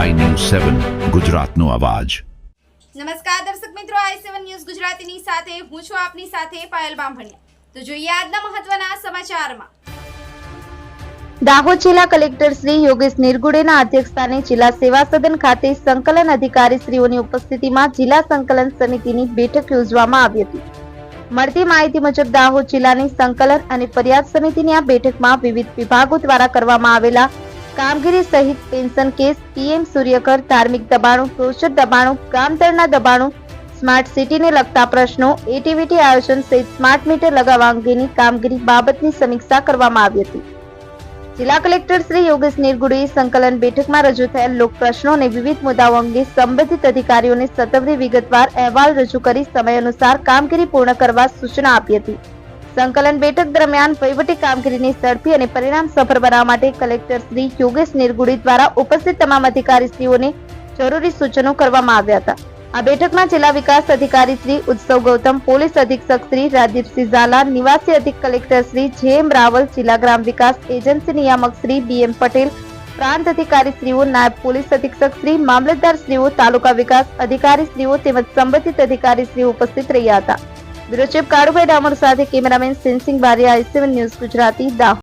સેવન ગુજરાતનો અવાજ. નમસ્કાર દર્શક મિત્રો આઈ સેવન ન્યૂઝ ગુજરાતીની સાથે હું છું આપની સાથે પાયલ બામભણિયા. તો જોઈએ આજના મહત્વના સમાચારમાં. દાહોદ જિલ્લા કલેક્ટર શ્રી યોગેશ નિર્ગુડેના અધ્યક્ષસ્થાને જિલ્લા સેવા સદન ખાતે સંકલન અધિકારી શ્રીઓની ઉપસ્થિતિમાં જિલ્લા સંકલન સમિતિની બેઠક યોજવામાં આવી હતી. મળતી માહિતી મુજબ દાહોદ જિલ્લાની સંકલન અને ફરિયાદ સમિતિની આ બેઠકમાં વિવિધ વિભાગો દ્વારા કરવામાં આવેલા કામગીરી સહિત પેન્શન કેસ, પીએમ સૂર્યકર, ધાર્મિક દબાણો પ્રોષર દબાણો કામતળના દબાણો, સ્માર્ટ સિટીને લગતા પ્રશ્નો એટીવીટી આયોજન સહિત સ્માર્ટ મીટર લગાવવા અંગેની કામગીરી બાબતની સમીક્ષા કરવામાં આવી હતી. જિલ્લા કલેક્ટર શ્રી યોગેશ નિરગુડીએ સંકલન બેઠકમાં રજૂ થયેલ લોક અને વિવિધ મુદ્દાઓ અંગે સંબંધિત અધિકારીઓને સત્વરે વિગતવાર અહેવાલ રજૂ કરી સમય અનુસાર કામગીરી પૂર્ણ કરવા સૂચના આપી હતી. સંકલન બેઠક દરમિયાન વહીવટી કામગીરીની ઝડપી અને પરિણામસભર બનાવવા માટે કલેક્ટર શ્રી યોગેશ નિરગુડી દ્વારા ઉપસ્થિત તમામ અધિકારીશ્રીઓને જરૂરી સૂચનો કરવામાં આવ્યા હતા. આ બેઠકમાં જિલ્લા વિકાસ અધિકારી શ્રી ઉત્સવ ગૌતમ, પોલીસ અધિક્ષક શ્રી રાજીવસિંહ ઝાલા, નિવાસી અધિક કલેક્ટર શ્રી જે એમ રાવલ, જિલ્લા ગ્રામ વિકાસ એજન્સી નિયામક શ્રી બી એમ પટેલ, પ્રાંત અધિકારી શ્રીઓ નાયબ પોલીસ અધિક્ષક શ્રી મામલતદાર શ્રીઓ તાલુકા વિકાસ અધિકારી શ્રીઓ તેમજ સંબંધિત અધિકારી શ્રીઓ ઉપસ્થિત રહ્યા હતા. બ્યુરો ચીફ કાળુભાઈ ડામર સાથે cameraman Sensing Bariya I seven news Gujarati Dahod